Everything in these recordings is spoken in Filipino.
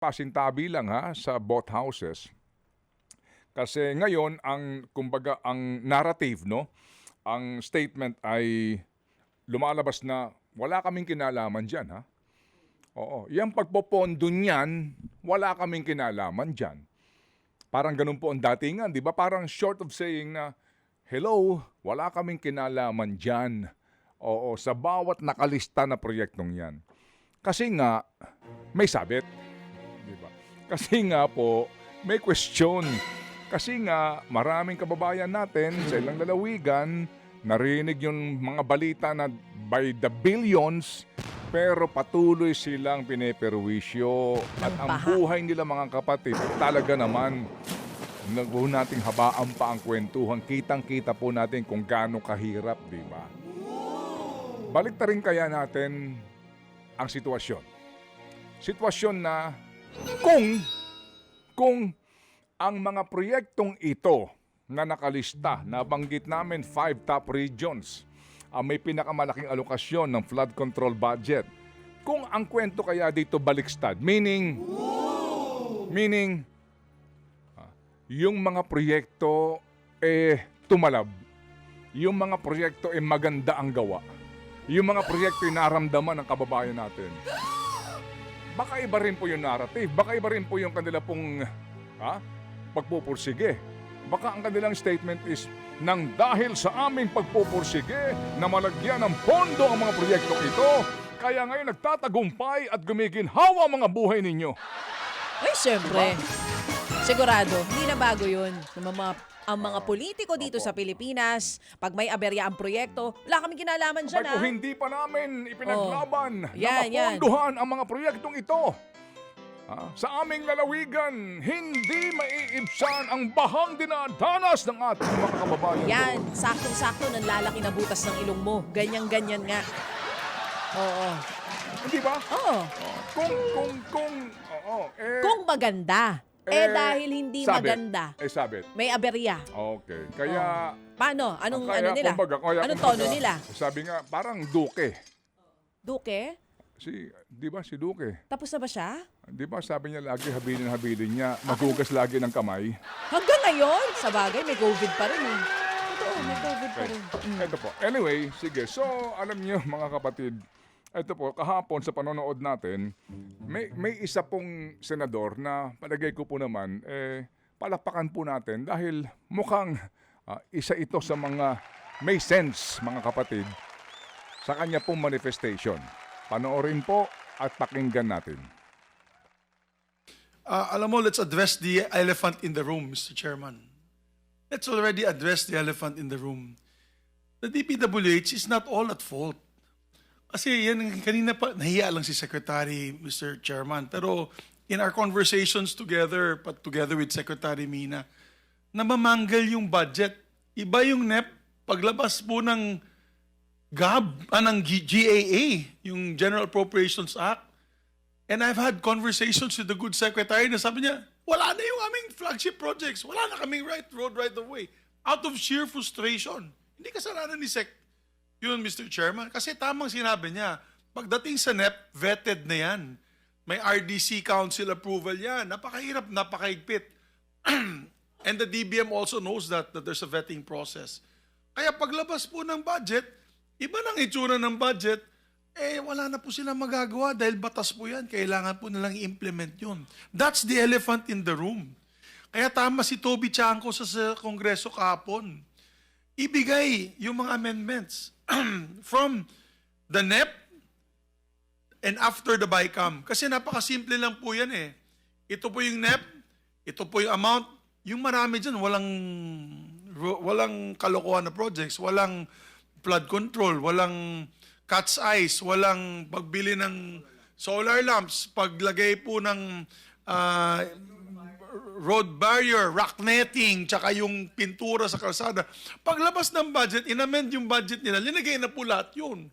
pasintabi lang ha sa both houses. Kasi ngayon ang kumbaga ang narrative no, ang statement ay lumalabas na wala kaming kinalaman diyan ha. Oo, yung pagpopondo niyan, wala kaming kinalaman diyan. Parang ganun po ang datingan, di ba? Parang short of saying na, hello, wala kaming kinalaman dyan. Oo, sa bawat nakalista na proyektong yan. Kasi nga, may sabit. Kasi nga po, may question. Kasi nga, maraming kababayan natin sa ilang lalawigan, narinig yung mga balita na by the billions, pero patuloy silang pineperwisyo. At ang buhay nila mga kapatid, talaga naman, nagbuo nating habaan pa ang kwentuhan. Kitang-kita po natin kung gaano kahirap, di ba? Balik rin kaya natin ang sitwasyon. Sitwasyon na kung kung ang mga proyektong ito na nakalista, nabanggit namin five top regions, ang may pinakamalaking alokasyon ng flood control budget. Kung ang kwento kaya dito baliktad, meaning, meaning, ah, yung mga proyekto eh tumalab. Yung mga proyekto eh maganda ang gawa. Yung mga proyekto ay naramdaman ng kababayan natin. Baka iba rin po yung narrative. Baka iba rin po yung kanila pong ha, pagpupursige. Baka ang kanilang statement is, nang dahil sa aming pagpupursige na malagyan ng pondo ang mga proyektong ito, kaya ngayon nagtatagumpay at gumiginhawa ang mga buhay ninyo. Ay, syempre. Sigurado, hindi na bago yun. Yung mga, ang mga politiko dito Opo. sa Pilipinas, pag may aberya ang proyekto, wala kami kinalaman dyan, Abay, kung ha? hindi pa namin ipinaglaban Oh. Yan, na yan. mapondohan ang mga proyektong ito. Ah, sa aming lalawigan, hindi maiibsan ang bahang dinadanas ng ating mga kababayan. Yan, saktong-sakto ng lalaki na butas ng ilong mo. Ganyan-ganyan nga. Oo. Hindi ba? Oo. Kung, kung, kung, oo, eh, Kung maganda. Eh, dahil hindi sabit. maganda, Eh, sabit. may aberya. Okay. Kaya, Paano? Anong kaya, ano nila? kumbaga, kaya, Anong kumbaga, tono nila? Sabi nga, parang duke. Duke? Si, di ba, si Duque. Tapos na ba siya? Di ba, sabi niya lagi, habilin-habilin niya, magugas lagi ng kamay. Hanggang ngayon? Sa bagay, may COVID pa rin eh. Totoo, may COVID pa Okay. rin. Mm. Ito po. Anyway, sige. So, alam niyo mga kapatid, ito po, kahapon sa panonood natin, may, may isa pong senador na palagay ko po naman, eh, palakpakan po natin dahil mukhang ah, isa ito sa mga may sense, mga kapatid, sa kanya pong manifestation. Panoorin po at pakinggan natin. Uh, alam mo, let's address the elephant in the room, Mr. Chairman. Let's already address the elephant in the room. The DPWH is not all at fault. Kasi yan, kanina pa, nahiya lang si Secretary, Mr. Chairman. Pero in our conversations together, but together with Secretary Mina, namamanggal yung budget. Iba yung NEP, paglabas po ng GAB, ah, ng GAA, yung General Appropriations Act, And I've had conversations with the good secretary na sabi niya, wala na yung aming flagship projects. Wala na kaming right road right of way. Out of sheer frustration. Hindi kasalanan ni Sec yun, Mr. Chairman. Kasi tamang sinabi niya, pagdating sa NEP, vetted na yan. May RDC Council approval yan. Napakahirap, napakahigpit. And the DBM also knows that, that there's a vetting process. Kaya paglabas po ng budget, iba nang itsura ng budget, eh wala na po silang magagawa dahil batas po yan. Kailangan po nilang i-implement yun. That's the elephant in the room. Kaya tama si Toby Chanko sa, sa Kongreso kahapon. Ibigay yung mga amendments from the NEP and after the BICAM. Kasi napakasimple lang po yan eh. Ito po yung NEP, ito po yung amount. Yung marami dyan, walang, walang kalokohan na projects, walang flood control, walang cat's eyes, walang pagbili ng solar lamps, paglagay po ng ah, road barrier, rock netting, tsaka yung pintura sa kalsada. Paglabas ng budget, inamend yung budget nila, linagay na po lahat yun.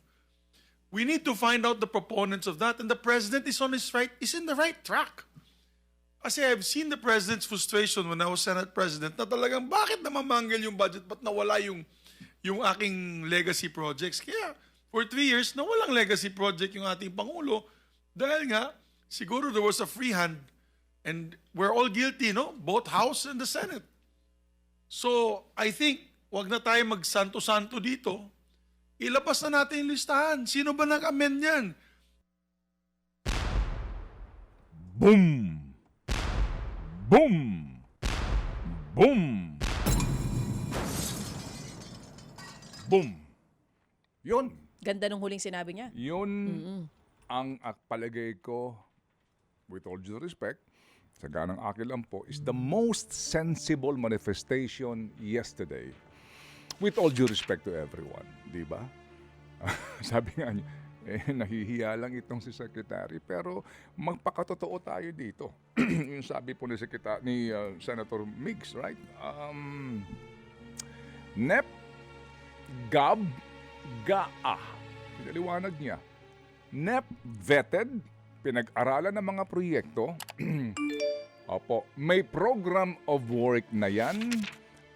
We need to find out the proponents of that, and the president is on his right, is in the right track. Kasi I've seen the president's frustration when I was Senate President na talagang bakit namamanggal yung budget, ba't nawala yung, yung aking legacy projects. Kaya for three years, nawalang legacy project yung ating Pangulo dahil nga, siguro there was a free hand And we're all guilty, no? Both House and the Senate. So, I think, wag na tayo magsanto-santo dito. Ilabas na natin yung listahan. Sino ba nag-amend yan? Boom! Boom! Boom! Boom! Yun. Ganda nung huling sinabi niya. Yun ang ak- palagay ko, with all due respect, sa ganang akin lang po, is the most sensible manifestation yesterday. With all due respect to everyone, di ba? Sabi nga niya, eh, nahihiya lang itong si Secretary, pero magpakatotoo tayo dito. yung sabi po ni, Secretary, ni uh, Senator Miggs, right? Um, NEP, GAB, GAA. Pinaliwanag niya. NEP vetted, pinag-aralan ng mga proyekto. Opo, may program of work na yan.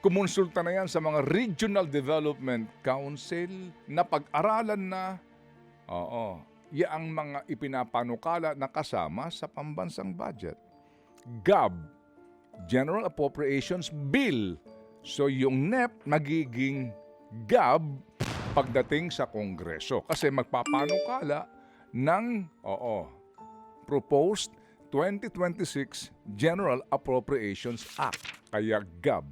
Kumonsulta na yan sa mga Regional Development Council na pag-aralan na. Oo, yaang mga ipinapanukala na kasama sa pambansang budget. GAB, General Appropriations Bill. So yung NEP nagiging GAB pagdating sa Kongreso kasi magpapanukala ng oo, proposed 2026 General Appropriations Act, kaya GAB.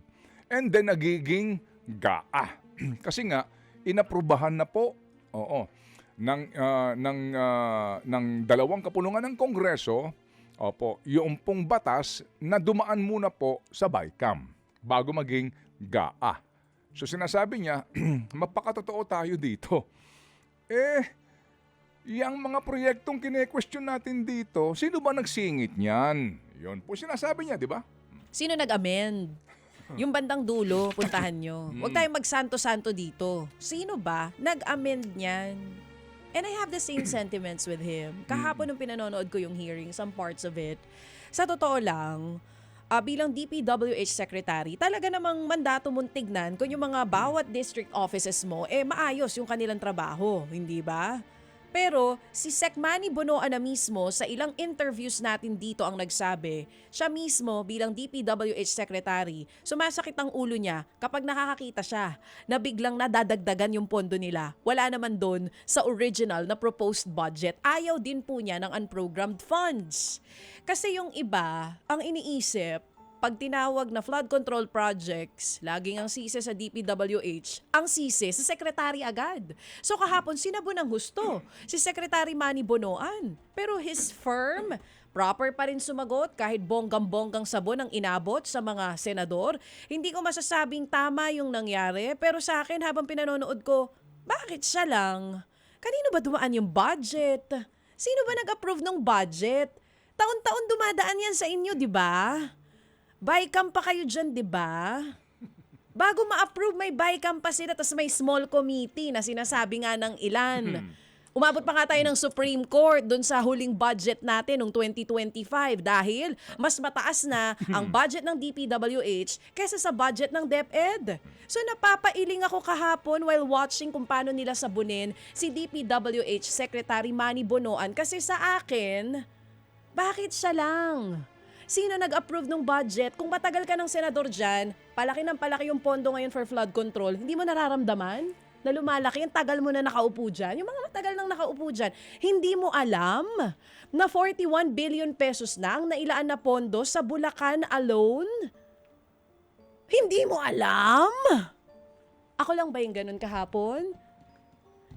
And then nagiging GAA. Kasi nga inaprubahan na po, oo, ng ah, ng ah, ng dalawang kapulungan ng Kongreso, opo, yung pong batas na dumaan muna po sa BICAM bago maging GAA. So sinasabi niya, mapakatotoo tayo dito. Eh, Yang mga proyektong kine-question natin dito, sino ba nagsingit niyan? Yun po sinasabi niya, di ba? Sino nag-amend? Yung bandang dulo, puntahan nyo. Huwag tayong magsanto-santo dito. Sino ba nag-amend niyan? And I have the same sentiments with him. Kahapon nung pinanonood ko yung hearing, some parts of it, sa totoo lang, ah, bilang DPWH Secretary, talaga namang mandato mong tignan kung yung mga bawat district offices mo, eh maayos yung kanilang trabaho, hindi ba? Pero si Sec Manny Bonoan na mismo sa ilang interviews natin dito ang nagsabi, siya mismo bilang DPWH Secretary, sumasakit ang ulo niya kapag nakakakita siya na biglang nadadagdagan yung pondo nila. Wala naman doon sa original na proposed budget. Ayaw din po niya ng unprogrammed funds. Kasi yung iba, ang iniisip, pag tinawag na flood control projects, laging ang sisi sa DPWH, ang sisi sa sekretary agad. So kahapon, sinabo ng gusto si Secretary Manny Bonoan. Pero his firm, proper pa rin sumagot kahit bonggang-bonggang sabon ang inabot sa mga senador. Hindi ko masasabing tama yung nangyari, pero sa akin habang pinanonood ko, bakit siya lang? Kanino ba dumaan yung budget? Sino ba nag-approve ng budget? Taon-taon dumadaan yan sa inyo, di ba? Bycam pa kayo dyan, di ba? Bago ma-approve, may bycam pa sila, tapos may small committee na sinasabi nga ng ilan. Umabot pa nga tayo ng Supreme Court doon sa huling budget natin noong 2025 dahil mas mataas na ang budget ng DPWH kaysa sa budget ng DepEd. So napapailing ako kahapon while watching kung paano nila sabunin si DPWH Secretary Manny Bonoan kasi sa akin, bakit siya lang? Sino nag-approve ng budget? Kung matagal ka ng senador dyan, palaki ng palaki yung pondo ngayon for flood control, hindi mo nararamdaman na lumalaki, yung tagal mo na nakaupo dyan, yung mga matagal nang nakaupo dyan, hindi mo alam na 41 billion pesos na ang nailaan na pondo sa Bulacan alone? Hindi mo alam? Ako lang ba yung ganun kahapon?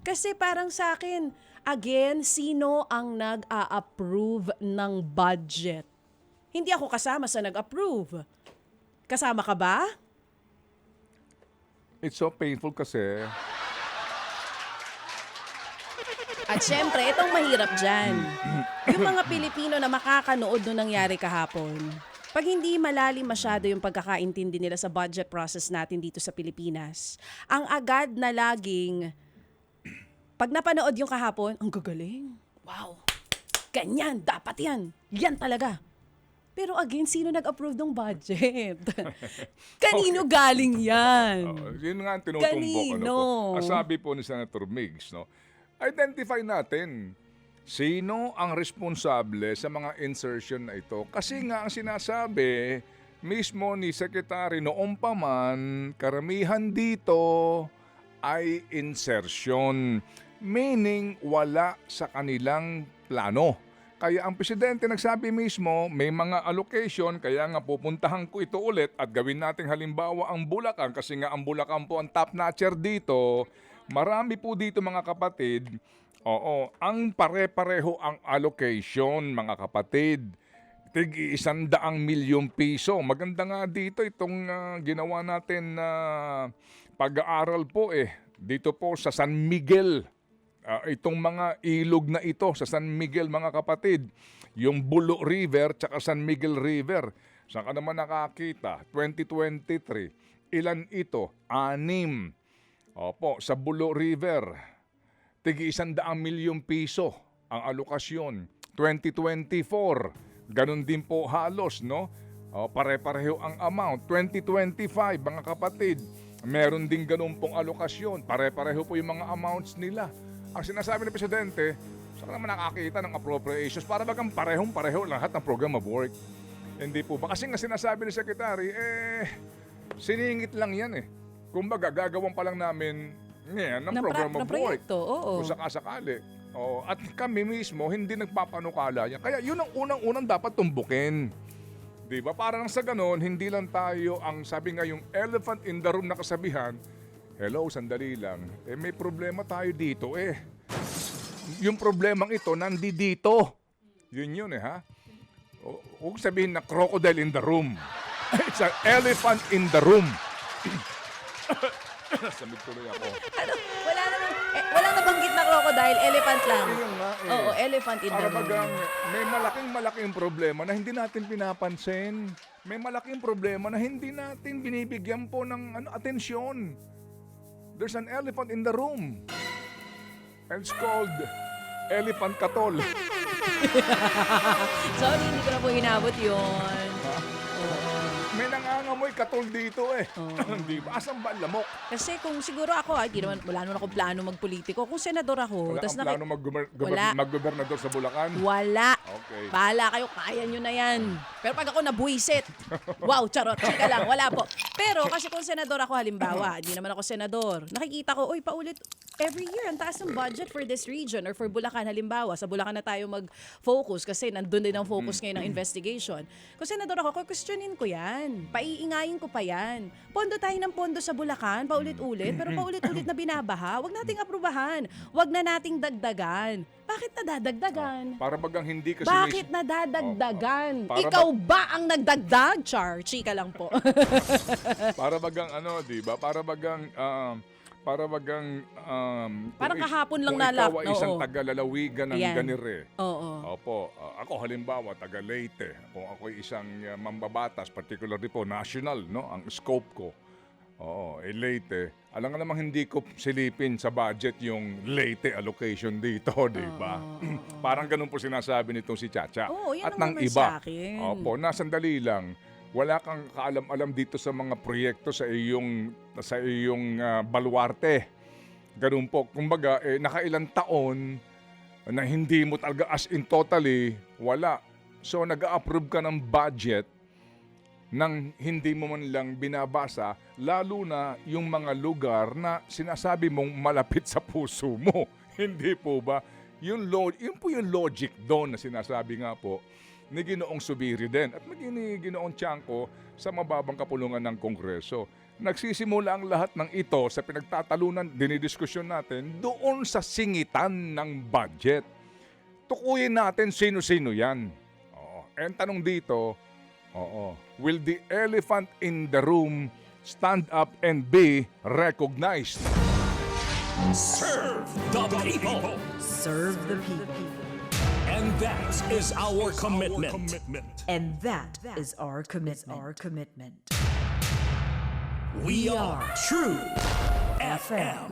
Kasi parang sa akin, again, sino ang nag-a-approve ng budget? Hindi ako kasama sa nag-approve. Kasama ka ba? It's so painful kasi At syempre, itong mahirap dyan. Yung mga Pilipino na makakanood nung nangyari kahapon, pag hindi malalim masyado yung pagkakaintindi nila sa budget process natin dito sa Pilipinas, ang agad na laging, pag napanood yung kahapon, ang gagaling. Wow. Ganyan, dapat yan. Yan talaga. Pero again, sino nag-approve ng budget? Kanino galing yan? Oo, yun nga ang tinutumbok. Ano Kanino? po. Ang sabi po ni Senator Miggs, no? identify natin Sino ang responsable sa mga insertion na ito? Kasi nga ang sinasabi mismo ni Secretary noong pa man, karamihan dito ay insertion. Meaning wala sa kanilang plano. Kaya ang presidente nagsabi mismo, may mga allocation, kaya nga pupuntahan ko ito ulit at gawin nating halimbawa ang Bulacan kasi nga ang Bulacan po ang top notcher dito. Marami po dito mga kapatid. Oo, ang pare-pareho ang allocation mga kapatid. Tig isang daang milyong piso. Maganda nga dito itong ah, ginawa natin na pag-aaral po eh. Dito po sa San Miguel. Ah, itong mga ilog na ito sa San Miguel mga kapatid, yung Bulo River tsaka San Miguel River. Saan ka naman nakakita? 2023. Ilan ito? Anim. Opo, sa Bulo River. Tigi isang daang milyong piso ang alokasyon. 2024. Ganon din po halos, no? O, pare-pareho ang amount. 2025, mga kapatid. Meron din ganun pong alokasyon. Pare-pareho po yung mga amounts nila. Ang sinasabi ng Presidente, saan naman nakakita ng appropriations para bagang parehong-pareho lahat ng program of work. Hindi po ba? Kasi nga sinasabi ni Secretary, eh, siningit lang yan eh. Kumbaga, gagawan pa lang namin ngayon ng, Ng pra- program ng of work. proyekto, oo. Kung sakasakali. Oh, at kami mismo, hindi nagpapanukala yan. Kaya yun ang unang-unang dapat tumbukin. Di ba? Parang sa ganon, hindi lang tayo ang sabi nga yung elephant in the room na kasabihan, hello, sandali lang. Eh may problema tayo dito eh. Yung problemang ito, nandi dito. Yun yun eh ha. Huwag sabihin na crocodile in the room. It's an elephant in the room. Samid tuloy ako. Ano? Wala namang, eh, wala nabanggit na crocodile, elephant lang. Yun nga eh. Oo, elephant in the Para room. bagang may malaking malaking problema na hindi natin pinapansin. May malaking problema na hindi natin binibigyan po ng ano, atensyon. There's an elephant in the room. And it's called Elephant Katol. Sorry, hindi ko na po inabot yun. Nangangamoy katol dito eh. Di ba? Asan ba ang lamok? Kasi kung siguro ako, ah, di naman, wala naman akong plano magpolitiko. Kung senador ako, Wala tas kang naki- plano mag-gober- Wala. mag-gobernador sa Bulacan? Wala. Okay. Bahala kayo, kaya nyo na yan. Pero pag ako nabuisit, wow, charot, chika lang, wala po. Pero kasi kung senador ako halimbawa, di naman ako senador, nakikita ko, uy, paulit, every year, ang taas ng budget for this region or for Bulacan halimbawa. Sa Bulacan na tayo mag-focus kasi nandun din ang focus ngayon ng investigation. Kung senador ako, questionin ko yan. Paiingayin ko pa yan. Pondo tayo ng pondo sa Bulacan, paulit-ulit, pero paulit-ulit na binabaha. Huwag nating aprubahan. Huwag na nating dagdagan. Bakit nadadagdagan? Para bagang hindi kasi Bakit nadadagdagan? Para Ikaw ba ang nagdagdag, Char? Chika lang po. Para bagang ano, di ba? Para bagang um, para bagang um, Parang is- kahapon lang kung ikaw ay isang oo. taga-lalawigan ng Yan. ganire. Oo. Opo, uh, ako halimbawa taga Leyte. Kung ako ay isang uh, mambabatas, particularly po national, no, ang scope ko. Oo, eh Leyte. Alam nga namang hindi ko silipin sa budget yung Leyte allocation dito, di ba? Parang ganun po sinasabi nitong si Chacha. Oo, yun At ang ng naman iba. sa akin. Opo, nasandali lang. Wala kang kaalam-alam dito sa mga proyekto sa iyong sa iyong ah, baluarte. Ganun po. Kumbaga, eh, nakailang taon na hindi mo talaga as in totally, wala. So, nag-approve ka ng budget nang hindi mo man lang binabasa, lalo na yung mga lugar na sinasabi mong malapit sa puso mo. hindi po ba? Yung, lo- yun po yung logic doon na sinasabi nga po ni Ginoong Subiri din at maging ni Ginoong Tiangco sa mababang kapulungan ng Kongreso. Nagsisimula ang lahat ng ito sa pinagtatalunan, dinidiskusyon natin doon sa singitan ng budget. Tukuyin natin sino-sino yan. Oo. And tanong dito, oo, will the elephant in the room stand up and be recognized? Serve the people. Serve the people. And that is our commitment. And that is our commitment. Our commitment. We are True FM.